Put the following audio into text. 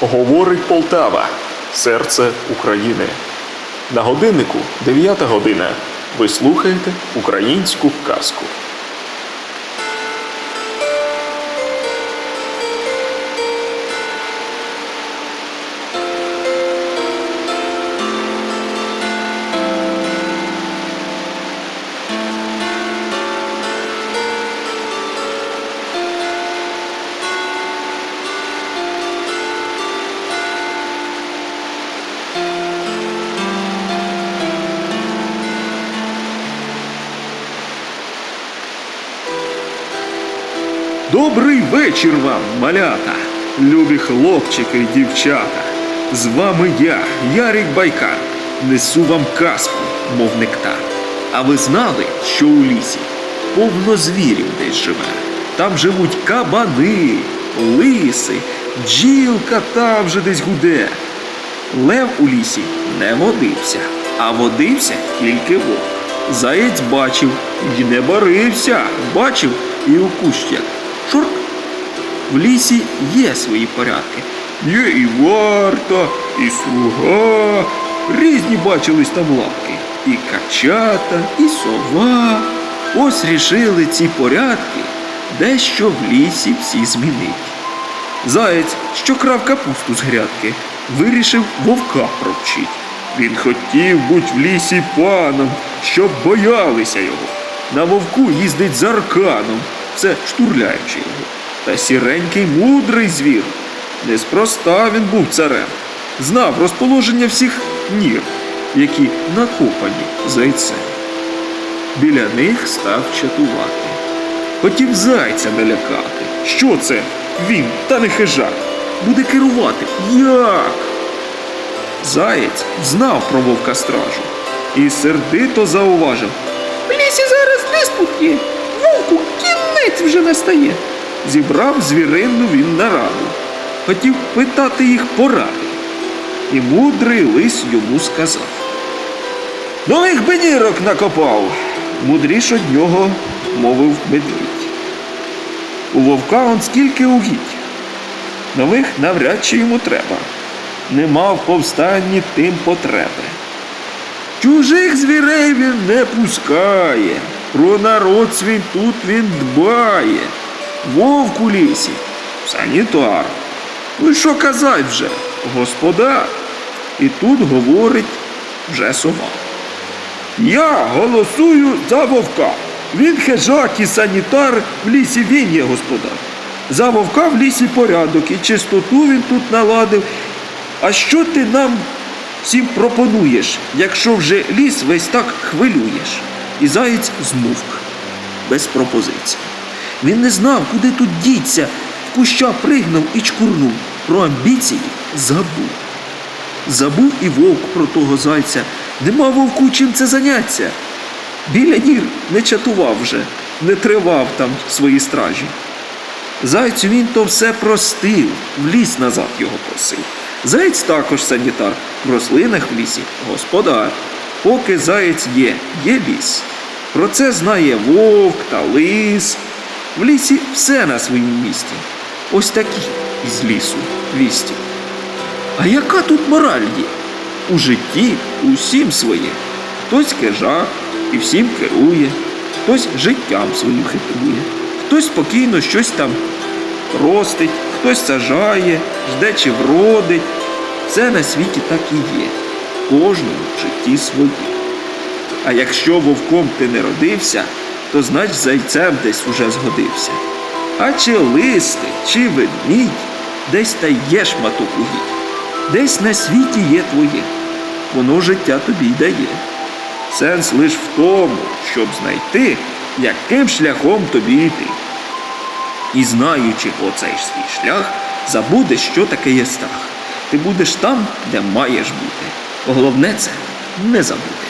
Говорить Полтава, серце України. На годиннику 9 година. Ви слухаєте українську казку. Добрий вечір вам, малята, любі хлопчики і дівчата. З вами я, Ярик Байкар, несу вам казку, мов нектар. А ви знали, що у лісі повно звірів десь живе. Там живуть кабани, лиси, бджілка там вже десь гуде. Лев у лісі не водився, а водився тільки вовк. Заєць бачив і не борився, бачив і у кущах. Шурк. В лісі є свої порядки. Є і варта, і слуга. Різні бачились там лапки. І качата, і сова. Ось рішили ці порядки дещо в лісі всі змінить. Заєць, що крав капусту з грядки, вирішив вовка провчить. Він хотів бути в лісі паном, щоб боялися його. На вовку їздить з арканом, це штурляючи його. Та сіренький мудрий звір. Неспроста він був царем. Знав розположення всіх нір, які накопані зайцем. Біля них став чатувати. Хотів зайця налякати. Що це? Він, та не хижак. Буде керувати. Як? Заєць знав про вовка стражу і сердито зауважив. В лісі зараз диспут є. Вовку кінець вже настає. Зібрав звіринну він нараду. Хотів питати їх поради. І мудрий лис йому сказав. Нових бедірок накопав. Мудріш од нього мовив медвідь. У вовка он скільки угідь. Нових навряд чи йому треба. Нема в повстанні тим потреби. Чужих звірей він не пускає, про народ свій тут він дбає. Вовк у лісі, санітар. Ну що казать вже, господар. І тут говорить вже сова. Я голосую за вовка. Він хижак і санітар, в лісі він є господар. За вовка в лісі порядок і чистоту він тут наладив. А що ти нам всім пропонуєш, якщо вже ліс весь так хвилюєш? І заєць змовк без пропозиції. Він не знав, куди тут діться, в куща пригнув і чкурнув. Про амбіції забув. Забув і вовк про того зайця. Нема вовку чим це заняться. Біля нір не чатував вже, не тривав там свої стражі. Зайцю він то все простив, в ліс назад його просив. Заєць також санітар, в рослинах в лісі господар. Поки заєць є, є ліс. Про це знає вовк та лис. В лісі все на своєму місці. Ось такі із лісу вісті. А яка тут мораль є? У житті усім своє. Хтось хижак і всім керує, хтось життям своїм хитрує, хтось спокійно щось там ростить, хтось сажає, жде чи вродить. Все на світі так і є. Кожному в житті своє. А якщо вовком ти не родився, то знач зайцем десь уже згодився. А чи листи, чи ведмідь, десь та є шматок угідь, десь на світі є твоє, воно життя тобі й дає. Сенс лиш в тому, щоб знайти, яким шляхом тобі йти. І знаючи оцей свій шлях, забудеш, що таке є страх. Ти будеш там, де маєш бути. Головне це не забути.